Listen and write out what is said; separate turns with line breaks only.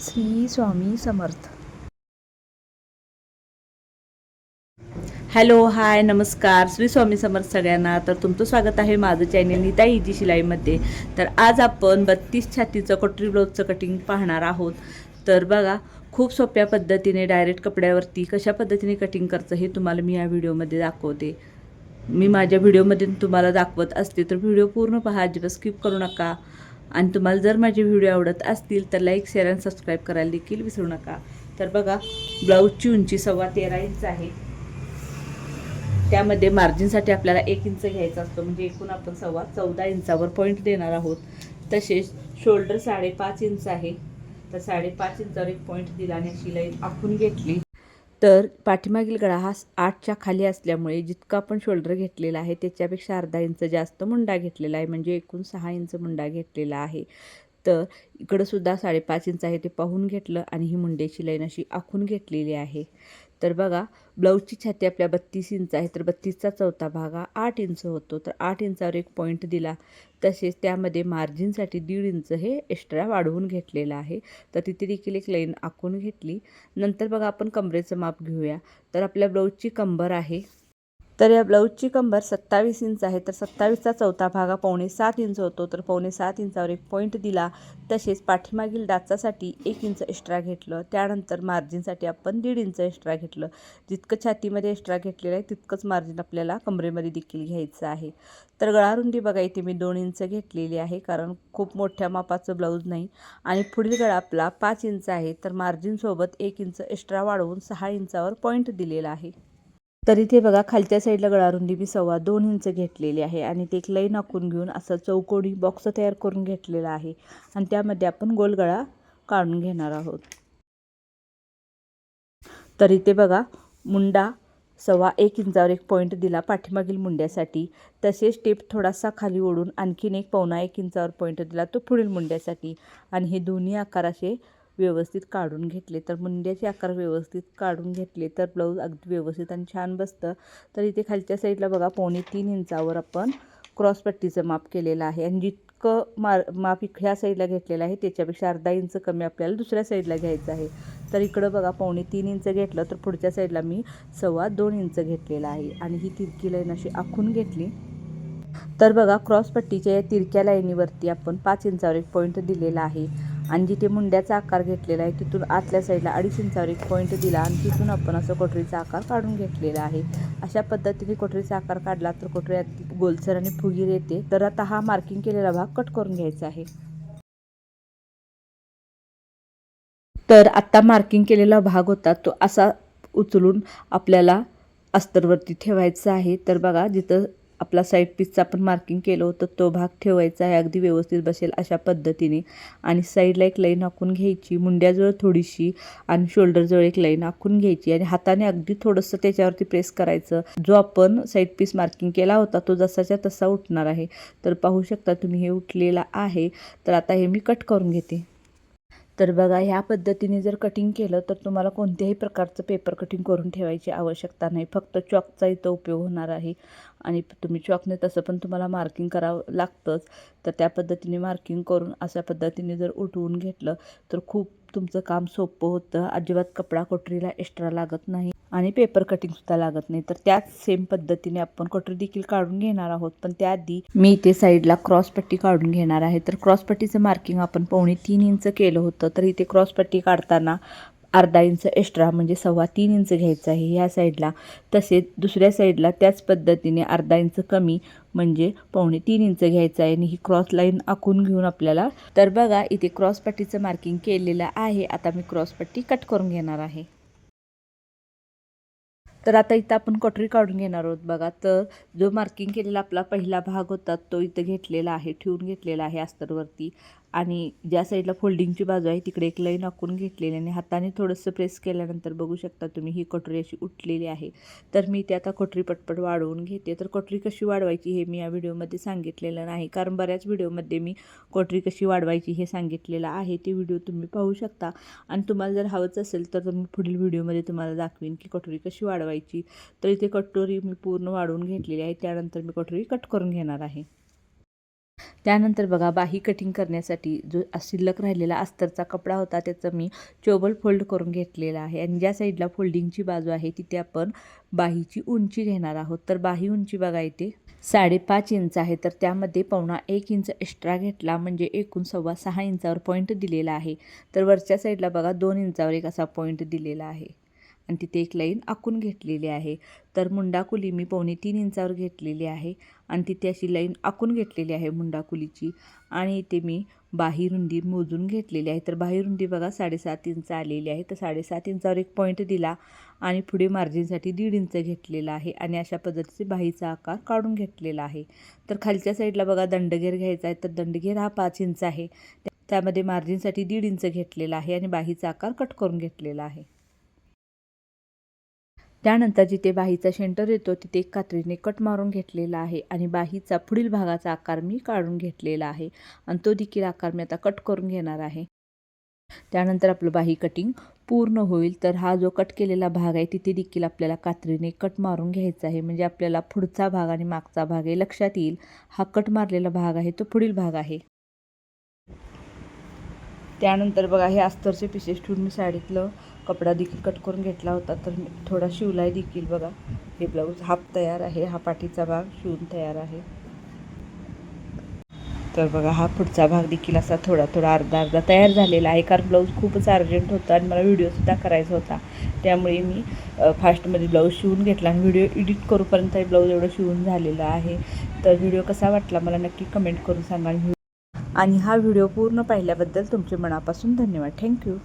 Shri Swami Samarth. Hello hi नमस्कार. श्री स्वामी समर्थ सगळ्यांना. तर तुमचं स्वागत आहे माझं चॅनल नीता इजी शिलाईमध्ये. तर आज आपण बत्तीस छातीचं कटोरी ब्लाऊजचं कटिंग पाहणार आहोत. तर बघा खूप सोप्या पद्धतीने डायरेक्ट कपड्यावरती कशा पद्धतीने कटिंग करायचं हे तुम्हाला मी या व्हिडिओमध्ये दाखवते. मी माझ्या व्हिडिओमध्ये तुम्हाला दाखवत असते तर व्हिडिओ पूर्ण पहा अजिबात स्किप करू नका. आणि तुम्हाला जर माझे व्हिडिओ आवडत असतील तर लाईक शेअर आणि सबस्क्राईब करायला देखील विसरू नका. तर बघा ब्लाऊजची उंची सव्वा तेरा इंच आहे. त्यामध्ये मार्जिनसाठी आपल्याला एक इंच घ्यायचा असतो म्हणजे एकूण आपण सव्वा चौदा इंचावर पॉईंट देणार आहोत. तसेच शोल्डर साडेपाच इंच आहे. तर साडेपाच इंचावर एक पॉईंट दिला आणि अशी लाईन आखून घेतली. तर पाठीमागील गळा हा आठच्या खाली असल्यामुळे जितका आपण शोल्डर घेतलेला आहे त्याच्यापेक्षा अर्धा इंच जास्त मुंडा घेतलेला आहे म्हणजे एकूण सहा इंच मुंडा घेतलेला आहे. तर इकडंसुद्धा साडेपाच इंच आहे ते पाहून घेतलं आणि ही मुंड्याची लाईन अशी आखून घेतलेली आहे. तर बघा ब्लाऊजची छाती आपल्या बत्तीस इंच आहे तर बत्तीसचा चौथा भाग हा आठ इंच होतो. तर आठ इंचावर एक पॉईंट दिला. तसेच त्यामध्ये मार्जिनसाठी दीड इंच हे एक्स्ट्रा वाढवून घेतलेलं आहे. तर तिथे देखील एक लाईन आखून घेतली. नंतर बघा आपण कमरेचं माप घेऊया. तर आपल्या ब्लाऊजची कंबर आहे. तर या ब्लाऊजची कंबर सत्तावीस इंच आहे. तर सत्तावीसचा चौथा भाग हा पावणे सात इंच होतो. तर पावणे सात इंचावर एक पॉईंट दिला. तसेच पाठीमागील डाचासाठी एक इंच एक्स्ट्रा घेतलं. त्यानंतर मार्जिनसाठी आपण दीड इंच एक्स्ट्रा घेतलं. जितकं छातीमध्ये एक्स्ट्रा घेतलेलं आहे तितकंच मार्जिन आपल्याला कमरेमध्ये देखील घ्यायचं आहे. तर गळारुंदी बघा इथे मी दोन इंच घेतलेली आहे कारण खूप मोठ्या मापाचं ब्लाऊज नाही. आणि पुढील गळा आपला पाच इंच आहे. तर मार्जिनसोबत एक इंच एक्स्ट्रा वाढवून सहा इंचावर पॉईंट दिलेला आहे. तर इथे बघा खालच्या साईडला गळारुंदी मी सव्वा दोन इंच घेतलेली आहे आणि ते एक लाईन आखून घेऊन असं चौकोनी बॉक्स तयार करून घेतलेला आहे. आणि त्यामध्ये आपण गोल गळा काढून घेणार आहोत. तर इथे बघा मुंडा सव्वा एक इंचावर एक पॉईंट दिला पाठीमागील मुंड्यासाठी. तसेच टेप थोडासा खाली ओढून आणखीन एक पावणा एक इंचावर पॉईंट दिला तो पुढील मुंड्यासाठी. आणि हे दोन्ही आकार असे व्यवस्थित काढून घेतले तर मुंड्याचे आकार व्यवस्थित काढून घेतले तर ब्लाऊज अगदी व्यवस्थित आणि छान बसतं. तर इथे खालच्या साईडला बघा पावणे तीन इंचावर आपण क्रॉसपट्टीचं माप केलेलं आहे. आणि जितकं मार माप ह्या साईडला घेतलेलं आहे त्याच्यापेक्षा अर्धा इंच कमी आपल्याला दुसऱ्या साईडला घ्यायचं आहे. तर इकडं बघा पावणे तीन इंच घेतलं तर पुढच्या साईडला मी सव्वा दोन इंच घेतलेलं आहे. आणि ही तिरकी लाईन अशी आखून घेतली. तर बघा क्रॉस पट्टीच्या या तिरक्या लाईनीवरती आपण पाच इंचावर एक पॉईंट दिलेला आहे. आणि जिथे मुंड्याचा आकार घेतलेला आहे तिथून आतल्या साईडला अडीच इंचावर एक पॉईंट दिला आणि तिथून आपण असं कोठरीचा आकार काढून घेतलेला आहे. अशा पद्धतीने कोठरीचा आकार काढला तर कोटरी अगदी गोलसर आणि फुगीर येते. तर आता हा मार्किंग केलेला भाग कट करून घ्यायचा आहे. तर आत्ता मार्किंग केलेला भाग होता तो असा उचलून आपल्याला अस्तरवरती ठेवायचा आहे. तर बघा जिथं आपला साईड पीसचा आपण मार्किंग केलं होतं तो भाग ठेवायचा आहे अगदी व्यवस्थित बसेल अशा पद्धतीने. आणि साईडला एक लाईन आखून घ्यायची मुंड्याजवळ थोडीशी आणि शोल्डरजवळ एक लाईन आखून घ्यायची आणि हाताने अगदी थोडंसं त्याच्यावरती प्रेस करायचं. जो आपण साईड पीस मार्किंग केला होता तो जसाच्या तसा उठणार आहे. तर पाहू शकता तुम्ही हे उठलेला आहे. तर आता हे मी कट करून घेते. तर बघा ह्या पद्धतीने जर कटिंग केलं तर तुम्हाला कोणत्याही प्रकारचं पेपर कटिंग करून ठेवायची आवश्यकता नाही. फक्त चॉकचा इथं उपयोग होणार आहे. आणि तुम्ही चॉकने तसं पण तुम्हाला मार्किंग करावं लागतंच. तर त्या पद्धतीने मार्किंग करून अशा पद्धतीने जर उठवून घेतलं तर खूप तुमचं काम सोपं होतं. अजिबात कपडा कोटरीला एक्स्ट्रा लागत नाही. आणि पेपर कटिंगसुद्धा लागत नाही. तर त्याच सेम पद्धतीने आपण कोटरी देखील काढून घेणार आहोत. पण त्याआधी मी इथे साईडला क्रॉसपट्टी काढून घेणार आहे. तर क्रॉसपट्टीचं मार्किंग आपण पावणे तीन इंच केलं होतं. तर इथे क्रॉसपट्टी काढताना अर्धा इंच एक्स्ट्रा म्हणजे सव्वा तीन इंच घ्यायचं आहे. ह्या साईडला तसेच दुसऱ्या साईडला त्याच पद्धतीने अर्धा इंच कमी म्हणजे पावणे तीन इंच घ्यायचं आहे. आणि ही क्रॉस लाईन आखून घेऊन आपल्याला तर बघा इथे क्रॉसपट्टीचं मार्किंग केलेलं आहे. आता मी क्रॉसपट्टी कट करून घेणार आहे. तर आता इथं आपण कटोरी काढून घेणार आहोत बघा. तर जो मार्किंग केलेला आपला पहिला भाग होता तो इथं घेतलेला आहे ठेवून घेतलेला आहे अस्तरवरती. आणि ज्या साईडला फोल्डिंगची बाजू आहे तिकडे एक लाईन आखून घेतलेली आणि हाताने थोडंसं प्रेस केल्यानंतर बघू शकता तुम्ही ही कटोरी अशी उठलेली आहे. तर मी ते आता कटोरी पटपट वाढवून घेते. तर कटोरी कशी वाढवायची हे मी या व्हिडिओमध्ये सांगितलेलं नाही. कारण बऱ्याच व्हिडिओमध्ये मी कटोरी कशी वाढवायची हे सांगितलेलं आहे. ते व्हिडिओ तुम्ही पाहू शकता. आणि तुम्हाला जर हवंच असेल तर मी पुढील व्हिडिओमध्ये तुम्हाला दाखवीन की कटोरी कशी वाढवायची. तर इथे कटोरी मी पूर्ण वाढवून घेतलेली आहे. त्यानंतर मी कटोरी कट करून घेणार आहे. त्यानंतर बघा बाही कटिंग करण्यासाठी जो शिल्लक राहिलेला अस्तरचा कपडा होता त्याचं मी चोबल फोल्ड करून घेतलेला आहे. आणि ज्या साईडला फोल्डिंगची बाजू आहे तिथे आपण बाहीची उंची घेणार आहोत. तर बाही उंची बघा इथे साडेपाच इंच आहे. तर त्यामध्ये पावणा एक इंच एक्स्ट्रा घेतला म्हणजे एकूण सव्वा सहा इंचावर पॉईंट दिलेला आहे. तर वरच्या साईडला बघा दोन इंचावर एक असा पॉईंट दिलेला आहे. आणि तिथे एक लाईन आखून घेतलेली आहे. तर मुंडाकुली मी पावणे तीन इंचावर घेतलेली आहे आणि तिथे अशी लाईन आखून घेतलेली आहे मुंडाकुलीची. आणि इथे मी बाही रुंदी मोजून घेतलेली आहे. तर बाही रुंदी बघा साडेसात इंच आलेली आहे. तर साडेसात इंचावर एक पॉईंट दिला आणि पुढे मार्जिनसाठी दीड इंच घेतलेला आहे आणि अशा पद्धतीचे बाहीचा आकार काढून घेतलेला आहे. तर खालच्या साईडला बघा दंडघेर घ्यायचा आहे. तर दंडघेर हा पाच इंच आहे. त्यामध्ये मार्जिनसाठी दीड इंच घेतलेला आहे आणि बाहीचा आकार कट करून घेतलेला आहे. त्यानंतर जिथे बाहीचा शेंटर येतो तिथे एक कात्रीने कट मारून घेतलेला आहे आणि बाहीचा पुढील भागाचा आकार मी काढून घेतलेला आहे आणि तो देखील आकार मी आता कट करून घेणार आहे. त्यानंतर आपलं बाही कटिंग पूर्ण होईल. तर हा जो कट केलेला भाग आहे तिथे देखील आपल्याला कात्रीने कट मारून घ्यायचा आहे. म्हणजे आपल्याला पुढचा भाग आणि मागचा भाग आहे लक्षात येईल. हा कट मारलेला भाग आहे तो पुढील भाग आहे. त्यानंतर बघा हे अस्तरचे पिसेस ठेवून मी साडीतलं कपडा देखील कट करून घेतला होता तर थोडा शिवलाय देखील बघा. हे ब्लाऊज हाफ तयार आहे हा पाठीचा भाग शिवून तयार आहे. तर बघा हा पुढचा भाग देखील असा थोडा थोडा अर्धा अर्धा तयार झालेला आहे. कारण ब्लाऊज खूपच अर्जंट होता आणि मला व्हिडिओसुद्धा करायचा होता. त्यामुळे मी फास्टमध्ये ब्लाऊज शिवून घेतला आणि व्हिडिओ एडिट करूपर्यंत हे ब्लाऊज एवढं शिवून झालेलं आहे. तर व्हिडिओ कसा वाटला मला नक्की कमेंट करून सांगा. आणि आणि हा व्हिडिओ पूर्ण पाहिल्याबद्दल तुमचे मनापासून धन्यवाद. थँक्यू